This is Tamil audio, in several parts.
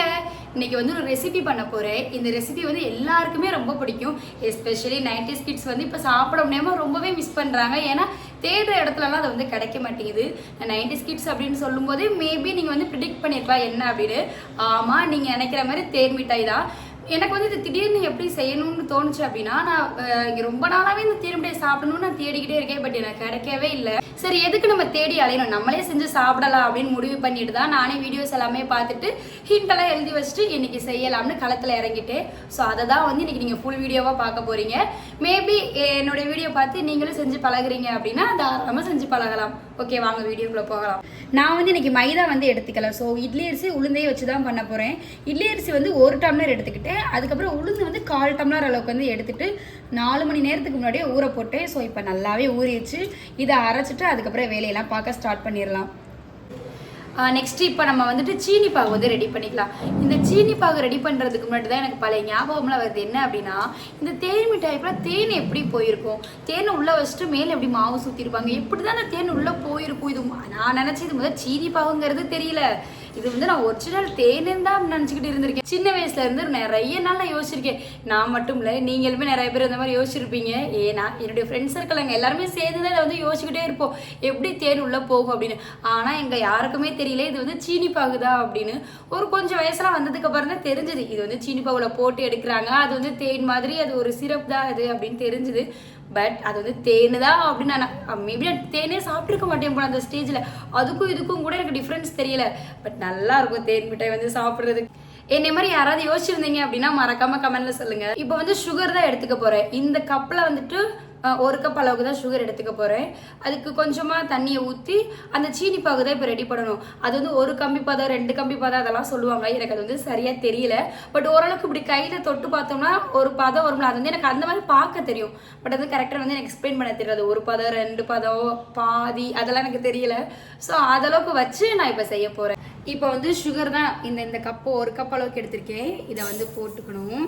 வாங்க இன்னைக்கு வந்து ஒரு ரெசிபி பண்ண போறேன். இந்த ரெசிபி வந்து எல்லாருக்குமே ரொம்ப பிடிக்கும். எஸ்பெஷலி நைன்டிஸ் கிட்ஸ் வந்து இப்போ சாப்பிட முடியாம ரொம்பவே மிஸ் பண்ணுறாங்க ஏன்னா தேடுற இடத்துலலாம் அது வந்து கிடைக்க மாட்டேங்குது. நைன்டிஸ் கிட்ஸ் அப்படின்னு சொல்லும்போது மேபி நீங்கள் வந்து ப்ரிடிக்ட் பண்ணியிருக்கலாம் என்ன அப்படின்னு. ஆமாம் நீங்கள் நினைக்கிற மாதிரி தேர் மிட்டாய் தான். எனக்கு வந்து இது திடீர்னு எப்படி செய்யணும்னு தோணுச்சு அப்படின்னா நான் இங்க ரொம்ப நாளாவே இந்த தேன் சாப்பிடணும்னு நான் தேடிக்கிட்டே இருக்கேன் பட் எனக்கு கிடைக்கவே இல்லை. சரி எதுக்கு நம்ம தேடி அலையணும்? நம்மளே செஞ்சு சாப்பிடலாம் அப்படின்னு முடிவு பண்ணிட்டு தான் நானே வீடியோஸ் எல்லாமே பார்த்துட்டு ஹிண்ட் எல்லாம் எழுதி வச்சுட்டு இன்னைக்கு செய்யலாம்னு களத்துல இறங்கிட்டேன். ஸோ அதை தான் வந்து இன்னைக்கு நீங்க ஃபுல் வீடியோவா பார்க்க போறீங்க. மேபி என்னுடைய வீடியோ பார்த்து நீங்களும் செஞ்சு பழகுறீங்க அப்படின்னா தாராளமாக செஞ்சு பழகலாம். ஓகே வாங்க வீடியோக்குள்ளே போகலாம். நான் வந்து இன்னைக்கு மைதா வந்து எடுத்துக்கல. ஸோ இட்லி அரிசி உளுந்தையே வச்சு தான் பண்ண போகிறேன் இட்லி அரிசி வந்து ஒரு டம்ளர் எடுத்துக்கிட்டேன். அதுக்கப்புறம் உளுந்து வந்து கால் டம்ளர் அளவுக்கு வந்து எடுத்துகிட்டு நாலு மணி நேரத்துக்கு முன்னாடியே ஊற போட்டேன். ஸோ இப்போ நல்லாவே ஊறிடுச்சு. இதை அரைச்சிட்டு அதுக்கப்புறம் வேலையெல்லாம் பார்க்க ஸ்டார்ட் பண்ணிடலாம். நெக்ஸ்ட் இப்போ நம்ம வந்துட்டு சீனி பாகு வந்து ரெடி பண்ணிக்கலாம். இந்த சீனி பாகு ரெடி பண்ணுறதுக்கு முன்னாடி தான் எனக்கு பழைய ஞாபகம்லாம் வருது. என்ன அப்படின்னா இந்த தேன் மிட்டாய்க்குலாம் தேன் எப்படி போயிருக்கும்? தேனை உள்ளே வச்சுட்டு மேலே எப்படி மாவு சுற்றிருப்பாங்க எப்படி தான் அந்த தேன் உள்ளே போயிருக்கும்? இது நான் நினச்சி இது முதல் சீனி பாகுங்கிறது தெரியல. இது வந்து நான் ஒரிஜினல் தேனுன்னு தான் நினச்சிக்கிட்டு இருந்திருக்கேன். சின்ன வயசுல இருந்து நிறைய நாள் நான் யோசிச்சிருக்கேன். நான் மட்டும் இல்லை நீங்களுமே நிறைய பேர் இந்த மாதிரி யோசிச்சிருப்பீங்க. ஏன்னா என்னுடைய ஃப்ரெண்ட்ஸ் சர்க்கிள் அங்கே எல்லாருமே சேர்ந்து தான் இதை வந்து யோசிச்சுக்கிட்டே இருப்போம். எப்படி தேன் உள்ளே போகும் அப்படின்னு. ஆனால் எங்கள் யாருக்குமே தெரியல இது வந்து சீனி பாகுதா அப்படின்னு. ஒரு கொஞ்சம் வயசுலாம் வந்ததுக்கு அப்புறம் தான் தெரிஞ்சது. இது வந்து சீனி பாகுல போட்டு எடுக்கிறாங்க அது வந்து தேன் மாதிரி அது ஒரு சிரப் தான் அது அப்படின்னு தெரிஞ்சுது. பட் அது வந்து தேனு தான் அப்படின்னு நான் மேபி நான் தேனே சாப்பிட்ருக்க மாட்டேன் போல அந்த ஸ்டேஜில் அதுக்கும் இதுக்கும் கூட எனக்கு டிஃப்ரென்ஸ் தெரியல. பட் நல்லா இருக்கும் தேன் மிட்டாய் வந்து சாப்பிட்றதுக்கு. என்னை மாதிரி யாராவது யோசிச்சிருந்தீங்க அப்படின்னா மறக்காம கமெண்ட்ல சொல்லுங்க. இப்போ வந்து சுகர் தான் எடுத்துக்க போறேன். இந்த கப்பில் வந்துட்டு ஒரு கப் அளவுக்கு தான் சுகர் எடுத்துக்க போறேன். அதுக்கு கொஞ்சமா தண்ணியை ஊற்றி அந்த சீனி பாகு தான் இப்போ ரெடி பண்ணணும். அது வந்து ஒரு கம்பி பதம் ரெண்டு கம்பி பதம் அதெல்லாம் சொல்லுவாங்க. எனக்கு அது வந்து சரியா தெரியல. பட் ஓரளவுக்கு இப்படி கையில தொட்டு பார்த்தோம்னா ஒரு பதம் வரும்ல அது வந்து எனக்கு அந்த மாதிரி பார்க்க தெரியும். பட் அது கரெக்டாக வந்து எனக்கு எக்ஸ்பிளைன் பண்ண தெரியாது. ஒரு பதம் ரெண்டு பதம் பாதி அதெல்லாம் எனக்கு தெரியல. ஸோ அதளவுக்கு வச்சு நான் இப்போ செய்ய போறேன். இப்போ வந்து சுகர் தான் இந்த இந்த கப்பு ஒரு கப் அளவுக்கு எடுத்திருக்கேன். இதை வந்து போட்டுக்கணும்.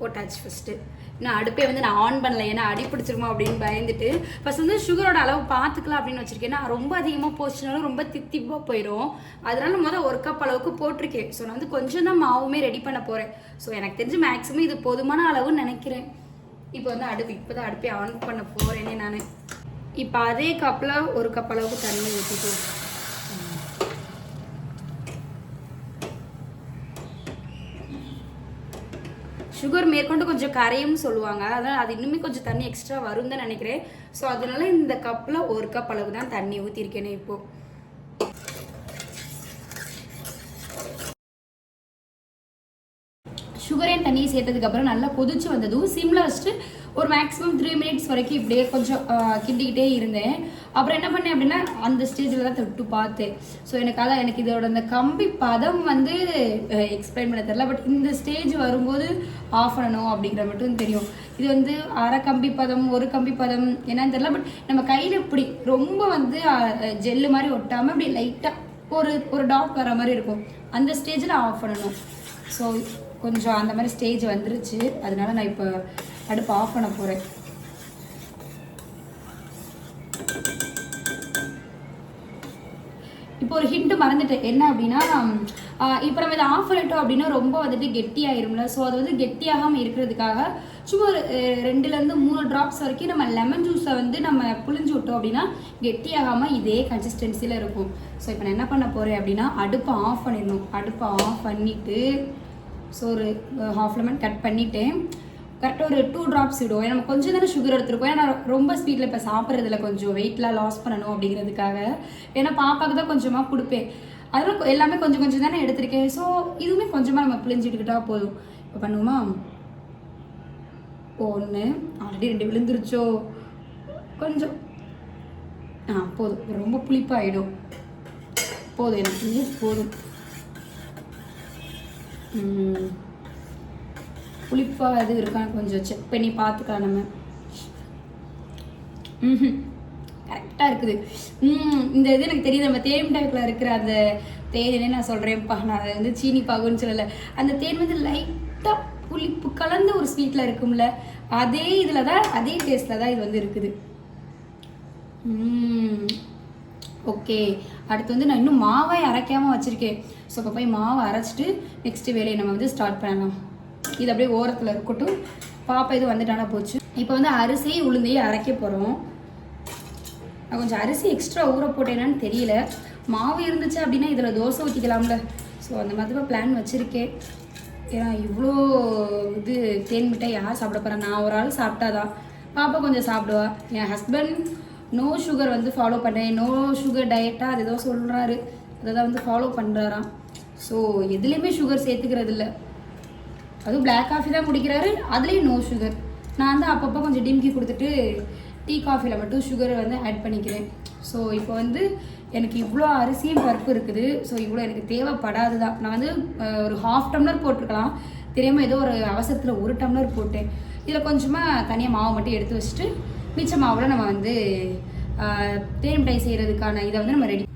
போட்டாச்சு ஃபஸ்ட்டு இன்னும் அடுப்பே வந்து நான் ஆன் பண்ணல. ஏன்னா அடி பிடிச்சிருமா அப்படின்னு பயந்துட்டு. ஃபஸ்ட் வந்து சுகரோட அளவு பார்த்துக்கலாம் அப்படின்னு வச்சிருக்கேன். நான் ரொம்ப அதிகமாக போச்சுனாலும் ரொம்ப தித்திப்பாக போயிடும் அதனால முதல் ஒரு கப் அளவுக்கு போட்டிருக்கேன். ஸோ நான் வந்து கொஞ்சம் தான் மாவுமே ரெடி பண்ண போகிறேன் ஸோ எனக்கு தெரிஞ்சு மேக்ஸிமம் இது போதுமான அளவுன்னு நினைக்கிறேன். இப்போ வந்து அடுப்பு இப்போ தான் அடுப்பே ஆன் பண்ண போகிறேனே நான். இப்போ அதே கப்பில் ஒரு கப் அளவுக்கு தண்ணி ஊற்றிட்டு சுகர் மேற்கொண்டு கொஞ்சம் கரையும் சொல்லுவாங்க. அதனால் அது இன்னுமே கொஞ்சம் தண்ணி எக்ஸ்ட்ரா வரும் தான் நினைக்கிறேன். ஸோ அதனால இந்த கப்பில் ஒரு கப் அளவு தான் தண்ணி ஊற்றிருக்கேனே இப்போ. சுகரையும் தண்ணியை சேர்த்ததுக்கு அப்புறம் நல்லா கொதிச்சு வந்ததும் சிம்ல வச்சுட்டு ஒரு மேக்ஸிமம் த்ரீ மினிட்ஸ் வரைக்கும் இப்படியே கொஞ்சம் கிண்டிக்கிட்டே இருந்தேன். அப்புறம் என்ன பண்ணேன் அப்படின்னா அந்த ஸ்டேஜில் தான் தொட்டு பார்த்தேன் ஸோ எனக்காக எனக்கு இதோட அந்த கம்பி பதம் வந்து எக்ஸ்பிளைன் பண்ண தெரில பட் இந்த ஸ்டேஜ் வரும்போது ஆஃப் பண்ணணும் அப்படிங்கிற மட்டும் தெரியும். இது வந்து அரை கம்பி பதம் ஒரு கம்பி பதம் என்னன்னு தெரியல. பட் நம்ம கையில் இப்படி ரொம்ப வந்து ஜெல்லு மாதிரி ஒட்டாமல் இப்படி லைட்டாக ஒரு ஒரு டாட் வர மாதிரி இருக்கும். அந்த ஸ்டேஜில் ஆஃப் பண்ணணும். ஸோ கொஞ்சம் அந்த மாதிரி ஸ்டேஜ் வந்துருச்சு. அதனால நான் இப்போ அடுப்பு ஆஃப் பண்ண போகிறேன் இப்போ ஒரு ஹிண்ட் மறந்துட்டேன். என்ன அப்படின்னா இப்போ நம்ம இதை ஆஃப் பண்ணிட்டோம் அப்படின்னா ரொம்ப வந்துட்டு கெட்டியாயிரும்ல. ஸோ அது வந்து கெட்டியாகாமல் இருக்கிறதுக்காக சும்மா ஒரு ரெண்டுலேருந்து மூணு ட்ராப்ஸ் வரைக்கும் நம்ம லெமன் ஜூஸை வந்து நம்ம புளிஞ்சு விட்டோம் அப்படின்னா கெட்டியாகாமல் இதே கன்சிஸ்டன்சியில் இருக்கும். ஸோ இப்போ நான் என்ன பண்ண போகிறேன் அப்படின்னா அடுப்பை ஆஃப் பண்ணிடணும். அடுப்பை ஆஃப் பண்ணிவிட்டு ஸோ ஒரு ஹாஃப் லெமன் கட் பண்ணிட்டேன். கரெக்டாக ஒரு டூ ட்ராப்ஸ் விடுவோம். ஏன்னா நம்ம கொஞ்சம் தானே சுகர் எடுத்துருக்கோம். ஏன்னா ரொம்ப ஸ்பீடில் இப்போ சாப்பிட்றதுல கொஞ்சம் வெயிட்லாம் லாஸ் பண்ணணும் அப்படிங்கிறதுக்காக. ஏன்னா பாப்பாவுக்கு தான் கொஞ்சமாக கொடுப்பேன். அதெல்லாம் எல்லாமே கொஞ்சம் கொஞ்சம் தானே எடுத்திருக்கேன். ஸோ இதுவுமே கொஞ்சமாக நம்ம பிழிஞ்சிட்டுக்கிட்டா போதும். இப்போ பண்ணுவோமா? ஒன்று ஆல்ரெடி ரெண்டு விழுந்துருச்சோ? கொஞ்சம். ஆ போதும். ரொம்ப புளிப்பாயிடும். போதும். எனக்கு போதும். புளிப்பாக எதுவும் இருக்கான்னு கொஞ்சம் செக் பண்ணி பார்த்துக்கலாம் நம்ம. ம் கரெக்டாக இருக்குது. இந்த இது எனக்கு தெரியுது. நம்ம தேன் டைப்பில் இருக்கிற அந்த தேனே நான் சொல்கிறேன்ப்பா நான் அதை வந்து சீனி பாகுன்னு சொல்லலை. அந்த தேன் வந்து லைட்டாக புளிப்பு கலந்த ஒரு ஸ்வீட்டில் இருக்கும்ல. அதே இதில் தான் அதே டேஸ்ட்டில் தான் இது வந்து இருக்குது. ஓகே. அடுத்து வந்து நான் இன்னும் மாவை அரைக்காமல் வச்சுருக்கேன். ஸோ இப்போ போய் மாவை அரைச்சிட்டு நெக்ஸ்ட்டு வேலையை நம்ம வந்து ஸ்டார்ட் பண்ணலாம். இது அப்படியே ஓரத்தில் இருக்கட்டும். பாப்பா இது வந்துட்டானா போச்சு. இப்போ வந்து அரிசி உளுந்தையும் அரைக்க போகிறோம் நான் கொஞ்சம் அரிசி எக்ஸ்ட்ரா ஊற போட்டேனான்னு தெரியல. மாவு இருந்துச்சு அப்படின்னா இதில் தோசை ஊற்றிக்கலாம்ல ஸோ அந்த மாதிரி தான் பிளான் வச்சுருக்கேன். ஏன்னா இவ்வளோ இது தேன் மிட்டாய் யார் சாப்பிட போகிறேன் நான் ஒரு ஆள் சாப்பிட்டாதான் பாப்பா கொஞ்சம் சாப்பிடுவா. என் ஹஸ்பண்ட் நோ சுகர் வந்து ஃபாலோ பண்ணுறேன் நோ சுகர் டயட்டாக அது ஏதோ சொல்கிறாரு அதை தான் வந்து ஃபாலோ பண்ணுறாராம் ஸோ எதுலேயுமே சுகர் சேர்த்துக்கிறது இல்லை. அதுவும் பிளாக் காஃபி தான் குடிக்கிறாரு. அதுலேயும் நோ சுகர் நான் வந்து அப்பப்போ கொஞ்சம் டிம்கி கொடுத்துட்டு டீ காஃபியில் மட்டும் சுகரை வந்து ஆட் பண்ணிக்கிறேன். ஸோ இப்போ வந்து எனக்கு இவ்வளோ அரிசியும் பருப்பு இருக்குது. ஸோ இவ்வளோ எனக்கு தேவைப்படாது தான். நான் வந்து ஒரு ஹாஃப் டம்ளர் போட்டிருக்கலாம். தெரியாமல் ஏதோ ஒரு அவசரத்தில் ஒரு டம்ளர் போட்டேன். இதில் கொஞ்சமாக தனியாக மாவு மட்டும் எடுத்து வச்சுட்டு மிச்ச மாவில் நம்ம வந்து தேன் மிட்டாய் செய்கிறதுக்கான இதை வந்து நம்ம ரெடி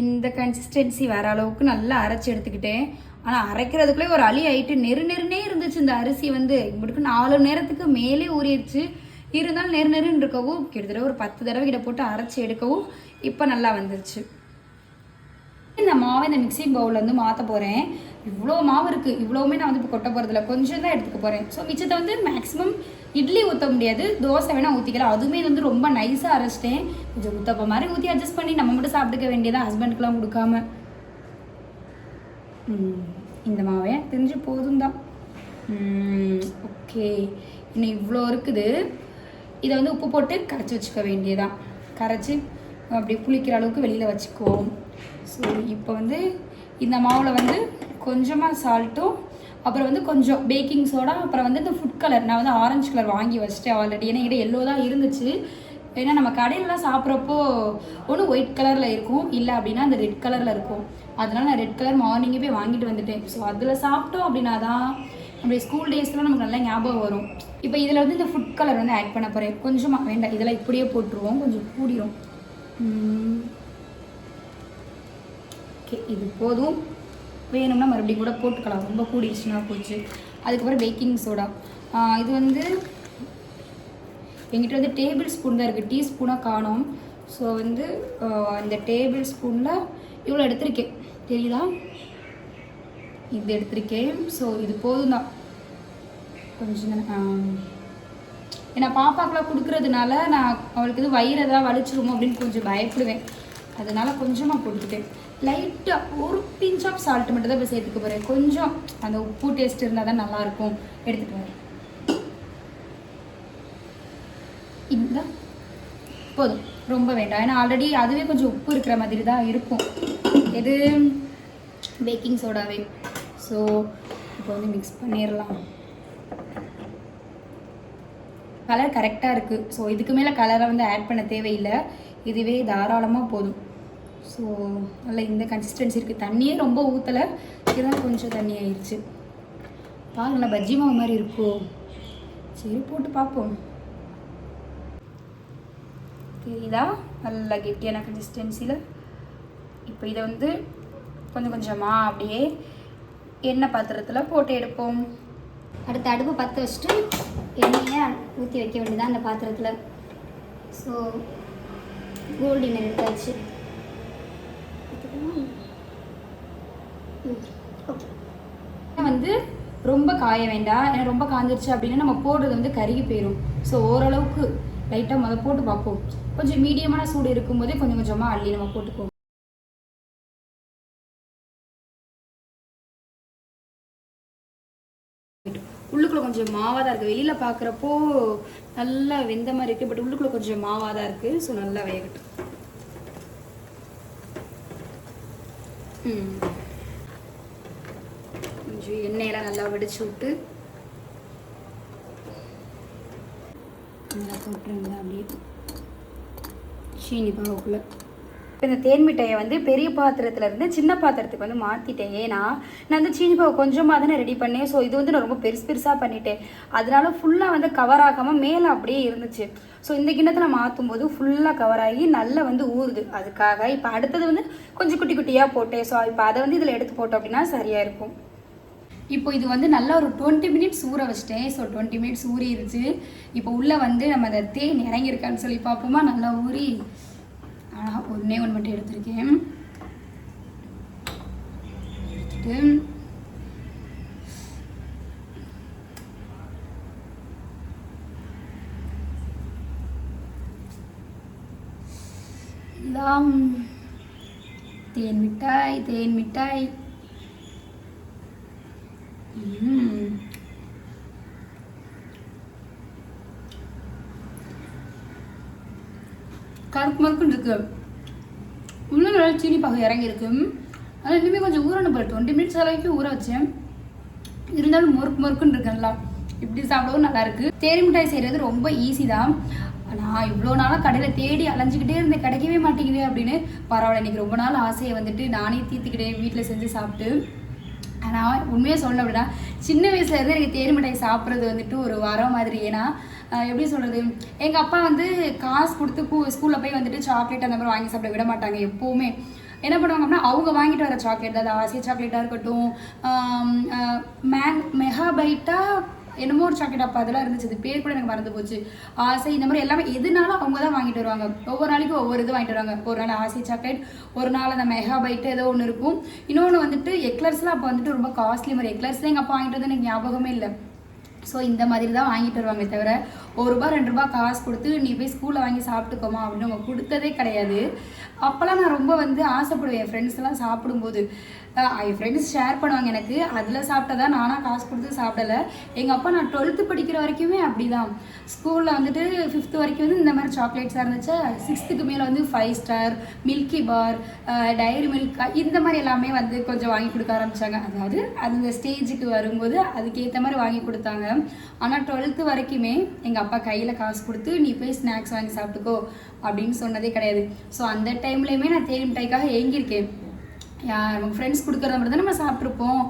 இந்த கன்சிஸ்டன்சி வர அளவுக்கு நல்லா அரைச்சி எடுத்துக்கிட்டேன். ஆனால் அரைக்கிறதுக்குள்ளே ஒரு அழி ஆகிட்டு நெரு நெருனே இருந்துச்சு இந்த அரிசி வந்து. இப்படிக்கு நாலு நேரத்துக்கு மேலே ஊறிடுச்சு. இருந்தாலும் நெரு நெருன்னு இருக்கவும் கிட்டத்தட்ட ஒரு பத்து தடவை கிட்ட போட்டு அரைச்சி எடுக்கவும் இப்போ நல்லா வந்துருச்சு. இந்த மாவை இந்த மிக்சிங் பவுலில் வந்து மாற்ற போகிறேன் இவ்வளோ மாவு இருக்குது இவ்வளோவுமே நான் வந்து இப்போ கொட்ட போகிறதில்ல கொஞ்சம் தான் எடுத்துக்க போகிறேன் ஸோ மிச்சத்தை வந்து மேக்ஸிமம் இட்லி ஊற்ற முடியாது. தோசை வேணால் ஊற்றிக்கலாம் அதுவுமே வந்து ரொம்ப நைஸாக அரைச்சிட்டேன். கொஞ்சம் ஊற்றப்ப மாதிரி ஊற்றி அட்ஜஸ்ட் பண்ணி நம்ம மட்டும் சாப்பிட்டுக்க வேண்டியதான் ஹஸ்பண்டுக்கெலாம் கொடுக்காம. இந்த மாவே தெரிஞ்சு போதும் தான். ஓகே. இன்னும் இவ்வளோ இருக்குது. இதை வந்து உப்பு போட்டு கரைச்சி வச்சுக்க வேண்டியதான் கரைச்சி அப்படி புளிக்கிற அளவுக்கு வெளியில் வச்சுக்குவோம். ஸோ இப்போ வந்து இந்த மாவில் வந்து கொஞ்சமாக சால்ட்டும் அப்புறம் வந்து கொஞ்சம் பேக்கிங் சோடா அப்புறம் வந்து இந்த ஃபுட் கலர் நான் வந்து ஆரஞ்சு கலர் வாங்கி வச்சிட்டேன் ஆல்ரெடி ஏன்னா என்கிட்ட எல்லோ தான் இருந்துச்சு. ஏன்னா நம்ம கடையிலலாம் சாப்பிட்றப்போ ஒன்று ஒயிட் கலரில் இருக்கும். இல்லை அப்படின்னா அந்த ரெட் கலரில் இருக்கும். அதனால நான் ரெட் கலர் மார்னிங்கே போய் வாங்கிட்டு வந்துட்டேன். ஸோ அதில் சாப்பிட்டோம் அப்படின்னா தான் நம்மளுடைய ஸ்கூல் டேஸ்லாம் நமக்கு நல்லா ஞாபகம் வரும். இப்போ இதில் வந்து இந்த ஃபுட் கலர் வந்து ஆட் பண்ண போகிறேன் கொஞ்சமாக வேண்டாம். இதெல்லாம் இப்படியே போட்டுருவோம். கொஞ்சம் கூடிரும். ஓகே இது போதும். வேணும்னா மறுபடியும் கூட போட்டுக்கலாம். ரொம்ப கூடிடுச்சுன்னா போச்சு. அதுக்கப்புறம் பேக்கிங் சோடா இது வந்து எங்கிட்ட வந்து டேபிள் ஸ்பூன் தான் இருக்குது டீ காணும் காணோம். ஸோ வந்து அந்த இந்த டேபிள் ஸ்பூனில் இவ்வளோ எடுத்திருக்கேன். தெரியுதா? இது எடுத்திருக்கேன். ஸோ இது போதும் தான் கொஞ்சம் ஏன்னா பாப்பாக்கெலாம் கொடுக்கறதுனால நான் அவளுக்கு இது வயிறு எதாவது வலிச்சிருமோ அப்படின்னு கொஞ்சம் பயப்படுவேன். அதனால கொஞ்சமாக போட்டுக்கிட்டேன். லைட்டாக ஒரு பிஞ்ச் ஆஃப் சால்ட் மட்டும் தான் இப்போ சேர்த்துக்க போகிறேன் கொஞ்சம் அந்த உப்பு டேஸ்ட் இருந்தால் தான் நல்லாயிருக்கும். எடுத்துகிட்டு வரேன் இந்த. போதும். ரொம்ப வேண்டாம். ஏன்னா ஆல்ரெடி அதுவே கொஞ்சம் உப்பு இருக்கிற மாதிரி தான் இருக்கும். எது? பேக்கிங் சோடாவே ஸோ இப்போ வந்து மிக்ஸ் பண்ணிடலாம் கலர் கரெக்டாக இருக்குது ஸோ இதுக்கு மேலே கலரை வந்து ஆட் பண்ண தேவையில்லை. இதுவே தாராளமாக போதும். ஸோ நல்ல இந்த கன்சிஸ்டன்சி இருக்குது தண்ணியே ரொம்ப ஊற்றலை இதுதான் கொஞ்சம் தண்ணி ஆயிடுச்சு பாருங்களேன் பஜ்ஜி மாவு மாதிரி இருக்கோ. சரி போட்டு பார்ப்போம். தெரியுதா? நல்லா கெட்டியான கன்சிஸ்டன்சியில் இப்போ இதை வந்து கொஞ்சம் கொஞ்சமாக அப்படியே எண்ணெய் பாத்திரத்தில் போட்டு எடுப்போம். அடுத்து அடுப்பு பற்ற வச்சுட்டு எண்ணெயை ஊற்றி வைக்க வேண்டியதான் அந்த பாத்திரத்தில். ஸோ கோல்டு டின்னர் எடுத்தாச்சு. வந்து ரொம்ப காய வேண்டாம். ஏன்னா ரொம்ப காஞ்சிருச்சு அப்படின்னா நம்ம போடுறது வந்து கருகி போயிடும் ஸோ ஓரளவுக்கு லைட்டாக முதல் போட்டு பார்ப்போம். கொஞ்சம் மீடியமான சூடு இருக்கும்போதே கொஞ்சம் கொஞ்சமாக அள்ளி நம்ம போட்டுக்குவோம். உள்ளுக்குள்ள கொஞ்சம் மாவாக தான் இருக்குது வெளியில் பார்க்குறப்போ நல்லா வெந்த மாதிரி இருக்குது பட் உள்ளுக்குள்ளே கொஞ்சம் மாவாக தான் இருக்குது ஸோ நல்லா வேகட்டும். கொஞ்சம் எண்ணெயெல்லாம் நல்லா வடிச்சு விட்டு நல்லா போட்டுருங்களா அப்படியே. சீனி பாவுக்குள்ள இப்போ இந்த தேன் மிட்டாயை வந்து பெரிய பாத்திரத்துல இருந்து சின்ன பாத்திரத்துக்கு வந்து மாற்றிட்டேன் ஏன்னா நான் வந்து சீனி பாவை கொஞ்சமாக தானே ரெடி பண்ணேன். ஸோ இது வந்து நான் ரொம்ப பெருசு பெருசாக பண்ணிட்டேன். அதனால ஃபுல்லாக வந்து கவர் ஆகாமல் மேலே அப்படியே இருந்துச்சு. ஸோ இந்த கிண்ணத்தில் மாற்றும் போது ஃபுல்லாக கவர் ஆகி நல்லா வந்து ஊறுது. அதுக்காக இப்போ அடுத்தது வந்து கொஞ்சம் குட்டி குட்டியாக போட்டேன். ஸோ இப்போ அதை வந்து இதில் எடுத்து போட்டோம் அப்படின்னா சரியாக இருக்கும். இப்போ இது வந்து நல்லா ஒரு டுவெண்ட்டி மினிட்ஸ் ஊற வச்சிட்டேன். ஸோ டுவெண்ட்டி மினிட்ஸ் ஊறிடுச்சு. இப்போ உள்ளே வந்து நம்ம அந்த தேன் இறங்கியிருக்கான்னு சொல்லி பார்ப்போமா? நல்லா ஊறி ஆனால் ஒன்றே ஒன்று மட்டும் எடுத்திருக்கேன். எடுத்துட்டு தேன் மிட்டாய் தேன் மிட்டாய் ம். கருக்கு மறுக்குன்னு இருக்கு உள்ள நல்லா சீனி பாகம் இறங்கியிருக்கு. ஆனால் இன்னுமே கொஞ்சம் ஊறணும் போல டுவெண்ட்டி மினிட்ஸ் அளவுக்கு ஊற வச்சேன் இருந்தாலும் முறுக்கு முறுக்குன்னு இருக்குல்ல இப்படி சாப்பிடவும் நல்லா இருக்கு. தேரி மிட்டாய் செய்கிறது ரொம்ப ஈஸி தான். நான் இவ்வளோ நாளாக கடையில் தேடி அலைஞ்சிக்கிட்டே இருந்தேன். கிடைக்கவே மாட்டேங்குது அப்படின்னு. பரவாயில்ல இன்னைக்கு ரொம்ப நாள் ஆசையை வந்துட்டு நானே தீர்த்துக்கிட்டேன் வீட்டில் செஞ்சு சாப்பிட்டு. நான் உண்மையாக சொல்லணும் அப்படின்னா சின்ன வயசுல இருந்து எனக்கு தேன் மிட்டாய் சாப்பிட்றது வந்துட்டு ஒரு வரம் மாதிரி. ஏன்னா எப்படி சொல்கிறது எங்கள் அப்பா வந்து காசு கொடுத்து கூ ஸ்கூலில் போய் வந்துட்டு சாக்லேட் அந்த மாதிரி வாங்கி சாப்பிட விட மாட்டாங்க எப்போவுமே. என்ன பண்ணுவாங்க அப்படின்னா அவங்க வாங்கிட்டு வர சாக்லேட் அது ஆசிய சாக்லேட்டாக இருக்கட்டும் ஆம், ஆஹ் மேங் என்னமோ ஒரு சாக்லேட் அப்போ அதெல்லாம் இருந்துச்சு. அது பேர் கூட எனக்கு மறந்து போச்சு. ஆசை இந்த மாதிரி எல்லாமே எதுனாலும் அவங்க தான் வாங்கிட்டு வருவாங்க. ஒவ்வொரு நாளைக்கு ஒவ்வொரு இது வாங்கிட்டு வருவாங்க. ஒரு நாள் ஆசை சாக்லேட் ஒரு நாள் அந்த மெகா பைட்டு ஏதோ ஒன்று இருக்கும். இன்னொன்று வந்துட்டு எக்லர்ஸ்லாம் அப்போ வந்துட்டு ரொம்ப காஸ்ட்லி மாதிரி. எக்லர்ஸ்லாம் எங்கள் அப்பா வாங்கிட்டு வந்து எனக்கு ஞாபகமே இல்லை. ஸோ இந்த மாதிரி தான் வாங்கிட்டு வருவாங்க தவிர ஒரு ரூபா ரெண்டு ரூபா காசு கொடுத்து நீ போய் ஸ்கூலில் வாங்கி சாப்பிட்டுக்கோமா அப்படின்னு அவங்க கொடுத்ததே கிடையாது. அப்போல்லாம் நான் ரொம்ப வந்து ஆசைப்படுவேன். என் ஃப்ரெண்ட்ஸ் எல்லாம் சாப்பிடும்போது. என் ஃப்ரெண்ட்ஸ் ஷேர் பண்ணுவாங்க எனக்கு. அதில் சாப்பிட்டதா நானாக காசு கொடுத்து சாப்பிடல. எங்கள் அப்பா நான் டுவெல்த்து படிக்கிற வரைக்குமே அப்படி தான் ஸ்கூலில் வந்துட்டு ஃபிஃப்த்து வரைக்கும் வந்து இந்த மாதிரி சாக்லேட்ஸாக இருந்துச்சு. சிக்ஸ்த்துக்கு மேலே வந்து five star milky bar dairy milk இந்த மாதிரி எல்லாமே வந்து கொஞ்சம் வாங்கி கொடுக்க ஆரம்பித்தாங்க அதாவது அந்த ஸ்டேஜுக்கு வரும்போது அதுக்கேற்ற மாதிரி வாங்கி கொடுத்தாங்க. ஆனால் டுவெல்த்து வரைக்குமே எங்கள் அப்பா கையில் காசு கொடுத்து நீ போய் ஸ்நாக்ஸ் வாங்கி சாப்பிட்டுக்கோ அப்படின்னு சொன்னதே கிடையாது. ஸோ அந்த டைம்லேயுமே நான் தேன் மிட்டாய்க்காக ஏங்கியிருக்கேன். யார் நம்ம ஃப்ரெண்ட்ஸ் கொடுக்குறத மட்டும் தான் நம்ம சாப்பிட்ருப்போம்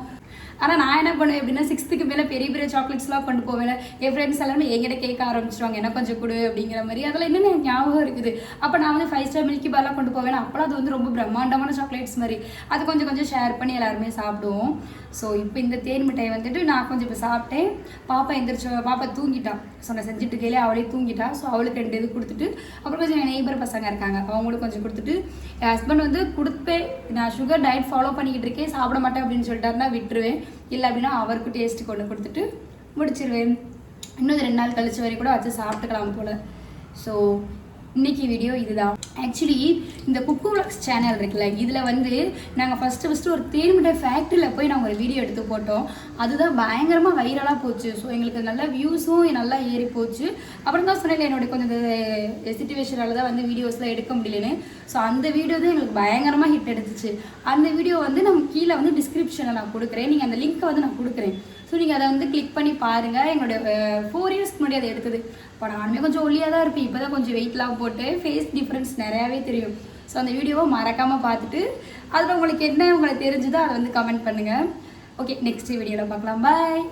ஆனால் நான் என்ன பண்ணுவேன் அப்படின்னா சிக்ஸ்த்துக்கு மேலே பெரிய பெரிய சாக்லேட்ஸ்லாம் கொண்டு போவேன் என் ஃப்ரெண்ட்ஸ் எல்லாருமே என்கிட்ட கேட்க ஆரம்பிச்சிருவாங்க என்ன கொஞ்சம் கொடு அப்படிங்கிற மாதிரி. அதெல்லாம் இன்னும் எனக்கு ஞாபகம் இருக்குது? அப்போ நான் வந்து ஃபைவ் ஸ்டார் மில்கி பார்லாம் கொண்டு போவேன். அப்போலாம் அது வந்து ரொம்ப பிரம்மாண்டமான சாக்லேட்ஸ் மாதிரி. அது கொஞ்சம் கொஞ்சம் ஷேர் பண்ணி எல்லாருமே சாப்பிடுவோம். ஸோ இப்போ இந்த தேன் மிட்டாய் வந்துட்டு நான் கொஞ்சம் இப்போ சாப்பிட்டேன். பாப்பா எந்திரிச்ச பாப்பா தூங்கிட்டான். ஸோ நான் செஞ்சுட்டு இருக்கையிலே அவளே தூங்கிட்டா. ஸோ அவளுக்கு ரெண்டு இது கொடுத்துட்டு அப்புறம் கொஞ்சம் என் நெய்பர் பசங்க இருக்காங்க. அவங்களுக்கு கொஞ்சம் கொடுத்துட்டு என் ஹஸ்பண்ட் வந்து கொடுப்பேன் நான் சுகர் டயட் ஃபாலோ பண்ணிக்கிட்டு இருக்கேன் சாப்பிட மாட்டேன் அப்படின்னு சொல்லிட்டாருன்னா விட்டுருவேன். இல்லை அப்படின்னா அவருக்கு டேஸ்ட் கொண்டு கொடுத்துட்டு முடிச்சிருவேன். இன்னும் ரெண்டு நாள் கழிச்சு வரை கூட வச்சு சாப்பிட்டுக்கலாம் போல். ஸோ இன்னைக்கு வீடியோ இதுதான். ஆக்சுவலி இந்த குக்கு விளாக்ஸ் சேனல் இருக்குல்ல இதில் வந்து நாங்கள் ஃபஸ்ட்டு ஃபஸ்ட்டு ஒரு தேன் ஃபேக்ட்ரியில் போய் நாங்கள் ஒரு வீடியோ எடுத்து போட்டோம். அதுதான் பயங்கரமாக வைரலாக போச்சு. ஸோ எங்களுக்கு நல்ல வியூஸும் நல்லா ஏறி போச்சு. அப்புறம் தான் சொன்னேன் என்னுடைய கொஞ்சம் சுச்சுவேஷனால தான் வந்து வீடியோஸ்லாம் எடுக்க முடியலன்னு. ஸோ அந்த வீடியோ தான் எங்களுக்கு பயங்கரமாக ஹிட் எடுத்துச்சு அந்த வீடியோ வந்து நம்ம கீழே வந்து டிஸ்கிரிப்ஷனில் நான் கொடுக்குறேன். நீங்கள் அந்த லிங்க்கை வந்து நான் கொடுக்குறேன். ஸோ நீங்கள் அதை வந்து கிளிக் பண்ணி பாருங்கள் என்னோட ஃபோர் இயர்ஸ்க்கு முன்னாடி அதை எடுத்தது. இப்போ நானுமே கொஞ்சம் ஒல்லியாக தான் இருப்பேன் இப்போ தான் கொஞ்சம் வெயிட்லாம் போட்டு ஃபேஸ் டிஃப்ரென்ஸ் நிறையாவே தெரியும். ஸோ அந்த வீடியோவை மறக்காமல் பார்த்துட்டு அதில் உங்களுக்கு என்ன உங்களுக்கு தெரிஞ்சுதோ அதை வந்து கமெண்ட் பண்ணுங்கள் ஓகே நெக்ஸ்ட் வீடியோவில் பார்க்கலாம். பாய்